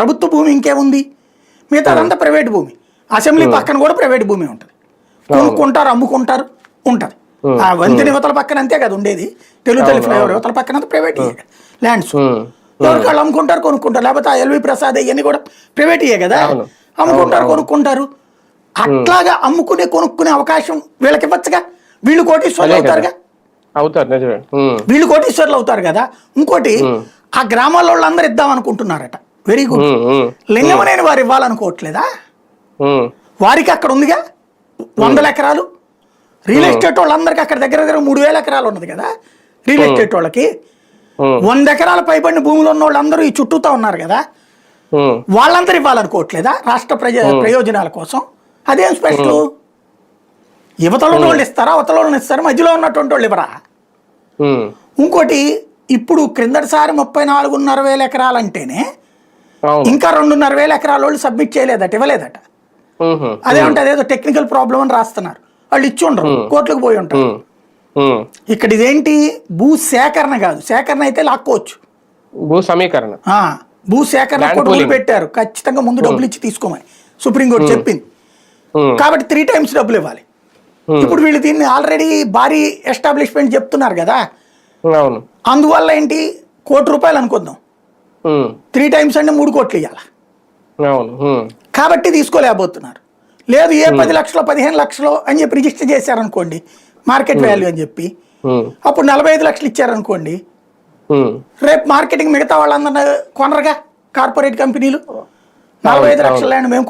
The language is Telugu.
ప్రభుత్వ భూమి ఇంకేముంది మిగతాదంతా ప్రైవేట్ భూమి. అసెంబ్లీ పక్కన కూడా ప్రైవేట్ భూమి ఉంటుంది. కొనుక్కుంటారు అమ్ముకుంటారు ఉంటుంది. ఆ వంతెన యువతల పక్కన అంతే కదా ఉండేది. తెలుగు తల్లి ఫ్లైఓవర్ యువతల పక్కన అంతా ప్రైవేట్ ల్యాండ్స్. ఎవరికి వాళ్ళు అమ్ముకుంటారు కొనుక్కుంటారు. లేకపోతే ఆ ఎల్వి ప్రసాద్ ఇవన్నీ కూడా ప్రైవేట్ ఇయ్యే కదా. అమ్ముకుంటారు కొనుక్కుంటారు. అట్లాగా అమ్ముకునే కొనుక్కునే అవకాశం వీళ్ళకి ఇవ్వచ్చుగా? వీళ్ళు కోటీశ్వర్లు. అవుతారుగా? అవుతారు నిజమే. వీళ్ళు కోటీశ్వర్లు అవుతారు కదా. ఇంకోటి ఆ గ్రామాల్లో వాళ్ళందరూ ఇద్దాం అనుకుంటున్నారట. వెరీ గుడ్ లింగమనేని వారు ఇవ్వాలనుకోవట్లేదా. వారికి అక్కడ ఉందిగా? వందల ఎకరాలు? రియల్ ఎస్టేట్ వాళ్ళందరికీ అక్కడ దగ్గర దగ్గర మూడు వేల ఎకరాలు ఉన్నది కదా? రియల్ ఎస్టేట్ వాళ్ళకి. వంద ఎకరాల పైబడిన భూములు ఉన్న వాళ్ళందరూ ఈ చుట్టూతో ఉన్నారు కదా. వాళ్ళందరూ ఇవ్వాలనుకోవట్లేదా? రాష్ట్ర ప్రజ ప్రయోజనాల కోసం? అదేం స్పెషల్? యువతలో వాళ్ళు ఇస్తారా? అవతల ఇస్తారా? మధ్యలో ఉన్నటువంటి వాళ్ళు ఇవ్వరా. ఇంకోటి ఇప్పుడు క్రిందటిసారి ముప్పై నాలుగున్నర వేల ఎకరాలంటేనే ఇంకా రెండున్నర వేల ఎకరాల వాళ్ళు సబ్మిట్ చేయలేదట ఇవ్వలేదట. ఉహు. అదేమంటే అదేదో టెక్నికల్ ప్రాబ్లం అని రాస్తున్నారు. వాళ్ళు ఇచ్చి ఉండరు కోర్టులకు పోయి ఉంటారు. ఇక్కడ ఇదేంటి? భూ సేకరణ కాదు. సేకరణ అయితే లాక్కోవచ్చు. భూ సమీకరణ. భూ సేకరణ కూడా. పెట్టారు. ఖచ్చితంగా ముందు డబ్బులు ఇచ్చి తీసుకోమని సుప్రీంకోర్టు చెప్పింది. కాబట్టి త్రీ టైమ్స్ డబ్బులు ఇవ్వాలి. ఇప్పుడు వీళ్ళు దీన్ని ఆల్రెడీ భారీ ఎస్టాబ్లిష్మెంట్ చెప్తున్నారు కదా. అందువల్ల ఏంటి? కోటి రూపాయలు అనుకుందాం. త్రీ టైమ్స్ అంటే మూడు కోట్లు ఇవ్వాలి. కాబట్టి తీసుకోలేకపోతున్నారు. లేదు ఏ పది లక్షలు పదిహేను లక్షలు అని చెప్పి రిజిస్టర్ చేశారనుకోండి మార్కెట్ వాల్యూ అని చెప్పి. అప్పుడు నలభై ఐదు లక్షలు ఇచ్చారనుకోండి. రేపు మార్కెటింగ్ మిగతా వాళ్ళందరూ కొనరుగా కార్పొరేట్ కంపెనీలు. నలభై ఐదు లక్షల మేము